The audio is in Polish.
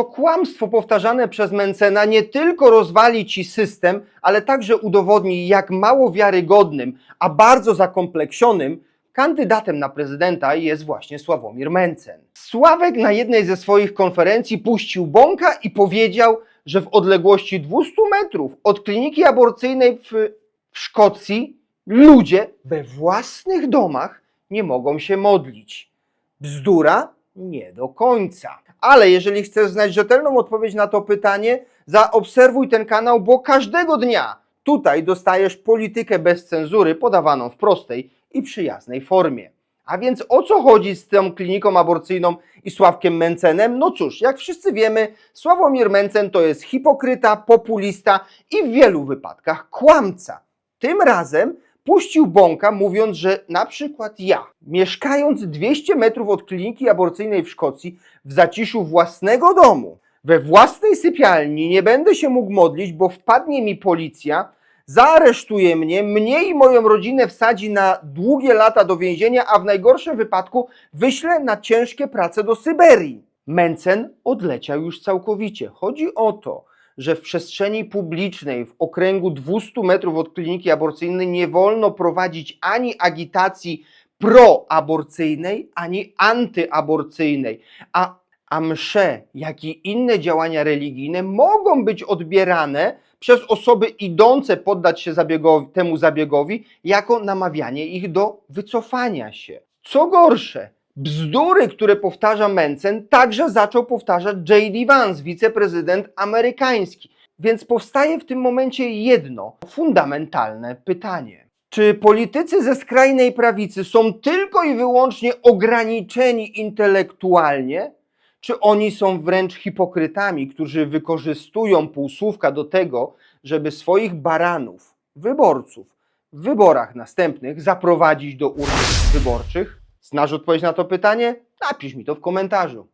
To kłamstwo powtarzane przez Mencena nie tylko rozwali ci system, ale także udowodni, jak mało wiarygodnym, a bardzo zakompleksionym kandydatem na prezydenta jest właśnie Sławomir Mencen. Sławek na jednej ze swoich konferencji puścił bąka i powiedział, że w odległości 200 metrów od kliniki aborcyjnej w, w Szkocji ludzie we własnych domach nie mogą się modlić. Bzdura? Nie do końca. Ale jeżeli chcesz znać rzetelną odpowiedź na to pytanie, zaobserwuj ten kanał, bo każdego dnia tutaj dostajesz politykę bez cenzury podawaną w prostej i przyjaznej formie. A więc o co chodzi z tą kliniką aborcyjną i Sławkiem Mencenem? No cóż, jak wszyscy wiemy, Sławomir Mencen to jest hipokryta, populista i w wielu wypadkach kłamca. Tym razem puścił bąka, mówiąc, że na przykład ja, mieszkając 200 metrów od kliniki aborcyjnej w Szkocji, w zaciszu własnego domu, we własnej sypialni, nie będę się mógł modlić, bo wpadnie mi policja, zaaresztuje mnie, mnie i moją rodzinę wsadzi na długie lata do więzienia, a w najgorszym wypadku wyśle na ciężkie prace do Syberii. Mencen odleciał już całkowicie. Chodzi o to, że w przestrzeni publicznej w okręgu 200 metrów od kliniki aborcyjnej nie wolno prowadzić ani agitacji proaborcyjnej, ani antyaborcyjnej, a, a msze, jak i inne działania religijne mogą być odbierane przez osoby idące poddać się zabiegowi, temu zabiegowi jako namawianie ich do wycofania się. Co gorsze, bzdury, które powtarza Mencen, także zaczął powtarzać J.D. Vance, wiceprezydent amerykański. Więc powstaje w tym momencie jedno fundamentalne pytanie. Czy politycy ze skrajnej prawicy są tylko i wyłącznie ograniczeni intelektualnie, czy oni są wręcz hipokrytami, którzy wykorzystują półsłówka do tego, żeby swoich baranów, wyborców w wyborach następnych zaprowadzić do urn wyborczych? Znasz odpowiedź na to pytanie? Napisz mi to w komentarzu.